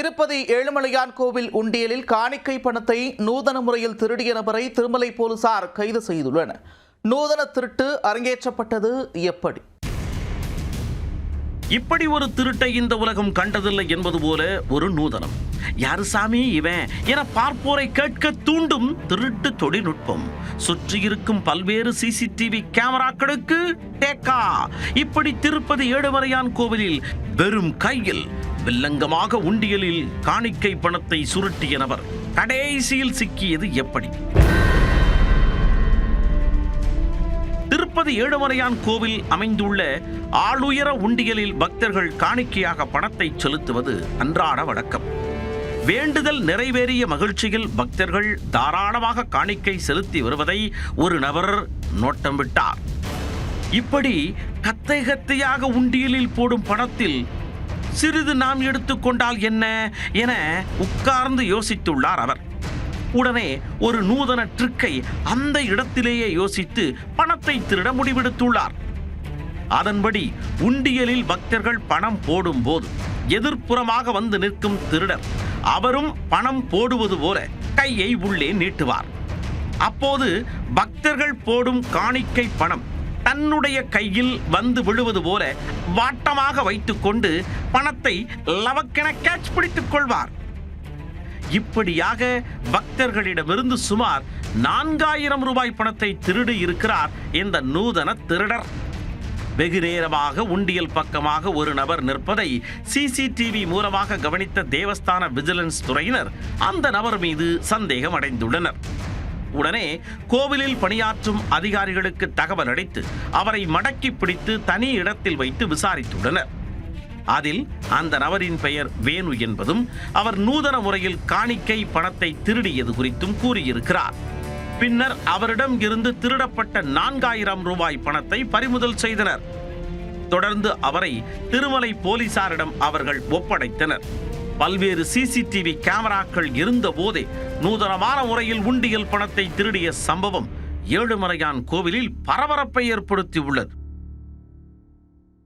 திருப்பதி ஏழுமலையான் கோவில் உண்டியலில் காணிக்கை பணத்தை நூதன முறையில் திருடிய நபரை திருமலை போலீசார் கைது செய்துள்ளனர். நூதன திருட்டு அரங்கேற்றப்பட்டது எப்படி? இப்படி ஒரு திருட்டை இந்த உலகம் கண்டதில்லை என்பது போல ஒரு நூதனம். யாரு சாமி இவன்? என பார்ப்போரை கேட்க தூண்டும் திருட்டு தொழில்நுட்பம். சுற்றி இருக்கும் பல்வேறு சிசிடிவி கேமராக்களுக்கு டேக்கா. இப்படி திருப்பதி ஏழுமலையான் கோவிலில் வெறும் கையில் வில்லங்கமாக உண்டியலில் காணிக்கை பணத்தை சுருட்டிய நபர். கடைசியில் சிக்கியது எப்படி? திருப்பதி ஏழுமலையான் கோவில் அமைந்துள்ள ஆளுயர உண்டியலில் பக்தர்கள் காணிக்கையாக பணத்தை செலுத்துவது அன்றாட வழக்கம். வேண்டுதல் நிறைவேறிய மகிழ்ச்சியில் பக்தர்கள் தாராளமாக காணிக்கை செலுத்தி வருவதை ஒரு நபர் நோட்டம் விட்டார். இப்படி கத்தை கத்தையாக உண்டியலில் போடும் பணத்தில் சிறிது நாம் எடுத்துக்கொண்டால் என்ன என உட்கார்ந்து யோசித்துள்ளார் அவர். உடனே ஒரு நூதன ட்ரிக்கை அந்த இடத்திலேயே யோசித்து பணத்தை திருட முடிவெடுத்துள்ளார். அதன்படி உண்டியலில் பக்தர்கள் பணம் போடும்போது எதிர்ப்புறமாக வந்து நிற்கும் திருடர் அவரும் பணம் போடுவது போல கையை உள்ளே நீட்டுவார். அப்போது பக்தர்கள் போடும் காணிக்கை பணம் தன்னுடைய கையில் வந்து விழுவது போல வாட்டமாக வைத்துக்கொண்டு பணத்தை லவக்கென கேட்ச் பிடித்துக் கொள்வார். இப்படியாக பக்தர்களிடமிருந்து சுமார் நான்காயிரம் ரூபாய் பணத்தை திருடி இருக்கிறார் இந்த நூதன திருடர். வெகு நேரமாக உண்டியல் பக்கமாக ஒரு நபர் நிற்பதை சிசிடிவி மூலமாக கவனித்த தேவஸ்தான விஜிலன்ஸ் துறையினர் அந்த நபர் மீது சந்தேகம் அடைந்துள்ளனர். உடனே கோவிலில் பணியாற்றும் அதிகாரிகளுக்கு தகவல் அளித்து அவரை மடக்கி பிடித்து தனி இடத்தில் வைத்து விசாரித்துள்ளனர். அதில் அந்த நபரின் பெயர் வேணு என்பதும் அவர் நூதன முறையில் காணிக்கை பணத்தை திருடியது குறித்தும் கூறியிருக்கிறார். பின்னர் அவரிடம் இருந்து திருடப்பட்ட நான்காயிரம் ரூபாய் பணத்தை பறிமுதல் செய்தனர். தொடர்ந்து அவரை திருமலை போலீசாரிடம் அவர்கள் ஒப்படைத்தனர். பல்வேறு சிசிடிவி கேமராக்கள் இருந்த போதே நூதனமான முறையில் உண்டியல் பணத்தை திருடிய சம்பவம் ஏழுமலையான் கோவிலில் பரபரப்பை ஏற்படுத்தியுள்ளது.